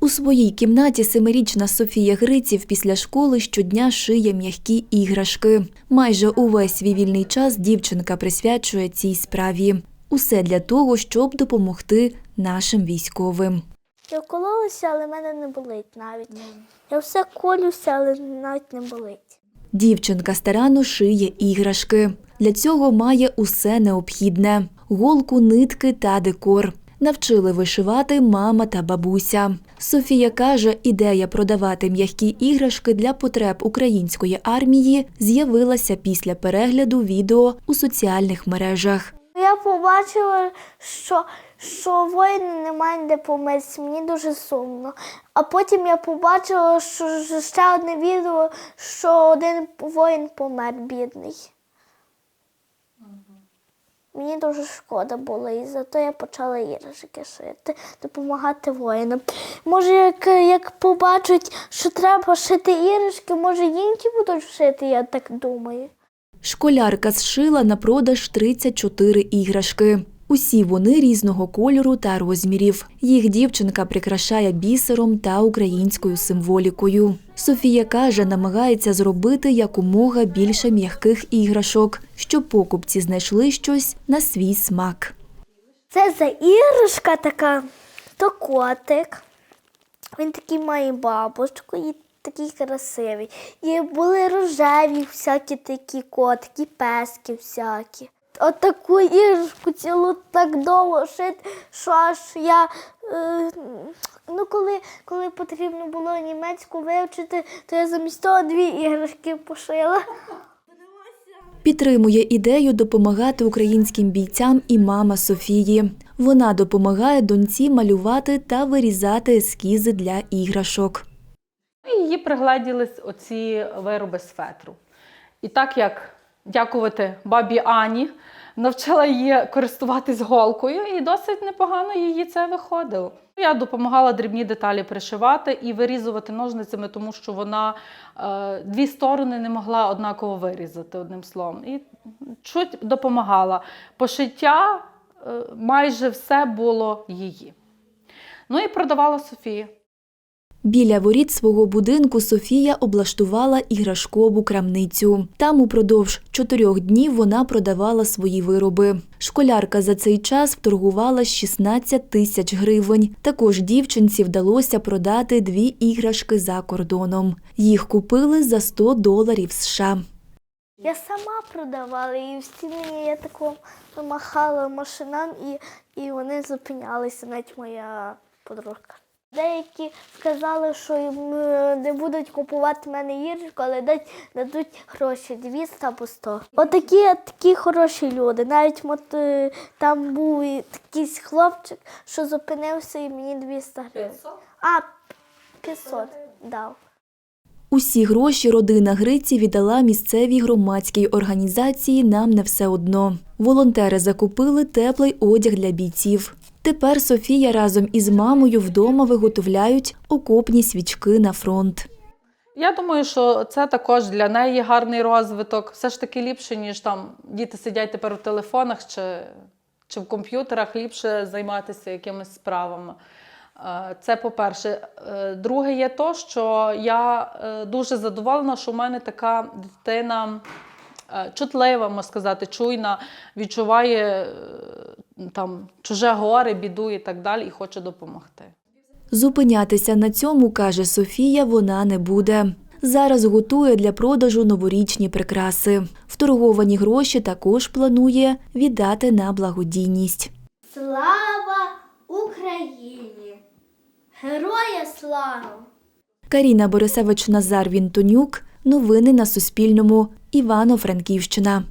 У своїй кімнаті семирічна Софія Гриців після школи щодня шиє м'які іграшки. Майже увесь свій вільний час дівчинка присвячує цій справі. Усе для того, щоб допомогти нашим військовим. Я вкололася, але мене не болить навіть. Я все колюся, але навіть не болить. Дівчинка старанно шиє іграшки. Для цього має усе необхідне: голку, нитки та декор. Навчили вишивати мама та бабуся. Софія каже, ідея продавати м'які іграшки для потреб української армії з'явилася після перегляду відео у соціальних мережах. Я побачила, що, що воїн немає де помитися. Мені дуже сумно. А потім я побачила, що ще одне відео, що один воїн помер бідний. Мені дуже шкода було, і зато я почала іграшки шити, допомагати воїнам. Може, як, як побачать, що треба шити іграшки, може інші будуть шити, я так думаю. Школярка зшила на продаж 34 іграшки. Усі вони різного кольору та розмірів. Їх дівчинка прикрашає бісером та українською символікою. Софія каже, намагається зробити якомога більше м'яких іграшок, щоб покупці знайшли щось на свій смак. Це за іграшка така, то котик. Він такий має бабочку і такий красивий. І були рожеві всякі такі котики, пески всякі. От таку іграшку цілу так довго шити, що аж я. Е, ну, коли, коли потрібно було німецьку вивчити, то я замість того дві іграшки пошила. Підтримує ідею допомагати українським бійцям і мама Софії. Вона допомагає доньці малювати та вирізати ескізи для іграшок. Її пригледілись оці вироби з фетру. І так як дякувати бабі Ані, навчила її користуватись голкою, і досить непогано її це виходило. Я допомагала дрібні деталі пришивати і вирізувати ножницями, тому що вона е, дві сторони не могла однаково вирізати одним словом. І чуть допомагала. Пошиття е, майже все було її. Ну і продавала Софія. Біля воріт свого будинку Софія облаштувала іграшкову крамницю. Там упродовж чотирьох днів вона продавала свої вироби. Школярка за цей час вторгувала 16 тисяч гривень. Також дівчинці вдалося продати дві іграшки за кордоном. Їх купили за 100 доларів США. Я сама продавала, і всі мені я тако махала машинам, і, і вони зупинялися, навіть моя подружка. Деякі сказали, що їм, не будуть купувати в мене їжу, але дадуть, дадуть гроші 200 або 100. Отакі такі хороші люди. Навіть от, е, там був і якийсь хлопчик, що зупинився і мені 200 гривень. А, 500 дав. Усі гроші родина Гриці віддала місцевій громадській організації Нам не все одно. Волонтери закупили теплий одяг для бійців. Тепер Софія разом із мамою вдома виготовляють окопні свічки на фронт. Я думаю, що це також для неї гарний розвиток. Все ж таки ліпше, ніж там діти сидять тепер у телефонах чи, чи в комп'ютерах, ліпше займатися якимись справами. Е, Це по-перше. Е, Друге є то, що я е, дуже задоволена, що в мене така дитина чутлива, можна сказати, чуйна, відчуває там чуже горе, біду і так далі, і хоче допомогти. Зупинятися на цьому, каже Софія, вона не буде. Зараз готує для продажу новорічні прикраси. Вторговані гроші також планує віддати на благодійність. Слава Україні! Героя слава! Каріна Борисевич Назар Вінтонюк. Новини на Суспільному. Івано-Франківщина.